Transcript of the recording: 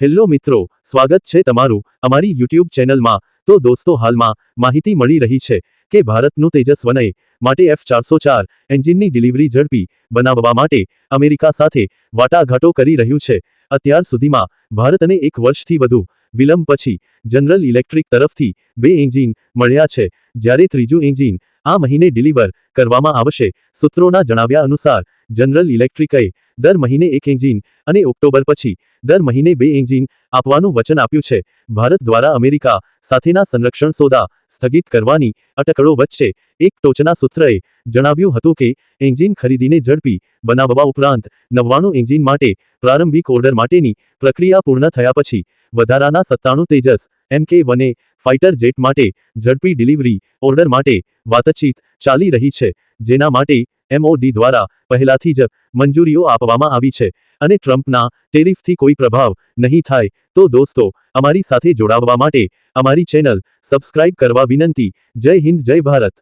Hello મિત્રો, સ્વાગત છે તમારું અમારી યુટ્યુબ ચેનલમાં. તો દોસ્તો, હાલમાં માહિતી મળી રહી છે કે ભારતનું તેજસ વનય માટે એફ ચારસો ચાર એન્જિનની ડિલિવરી ઝડપી બનાવવા માટે અમેરિકા સાથે વાટાઘાટો કરી રહ્યું છે. અત્યાર સુધીમાં ભારતને એક વર્ષથી વધુ વિલંબ પછી જનરલ ઇલેક્ટ્રિક તરફથી બે એન્જિન મળ્યા છે. જ્યારે ત્રીજું એન્જિન આ મહિને ડિલિવર કરવામાં આવશે, સૂત્રોના જણાવ્યા અનુસાર, જનરલ ઇલેક્ટ્રિકએ દર મહિને એક એન્જિન અને ઓક્ટોબર પછી દર મહિને બે એન્જિન આપવાનું વચન આપ્યું છે. ભારત દ્વારા અમેરિકા સાથેના સંરક્ષણ સોદા સ્થગિત કરવાની અટકળો વચ્ચે એક ટોચના સૂત્રએ જણાવ્યું હતું કે, એન્જિન ખરીદીને ઝડપી બનાવવા ઉપરાંત નવ્વાણું એન્જિન માટે પ્રારંભિક ઓર્ડર માટેની પ્રક્રિયા પૂર્ણ થયા પછી વધારાના સત્તાણું તેજસ, એમ કે વને ફાઇટર જેટ માટે, ઝડપી ડિલિવરી ઓર્ડર માટે વાતચીત ચાલી રહી છે, જેના માટે એમઓડી દ્વારા પહેલાથી જ મંજૂરીઓ આપવામાં આવી છે અને ટ્રમ્પના ટેરિફથી કોઈ પ્રભાવ નહીં થાય. તો દોસ્તો, અમારી સાથે જોડાવવા માટે અમારી ચેનલ સબસ્ક્રાઇબ કરવા વિનંતી. જય હિન્દ, જય ભારત.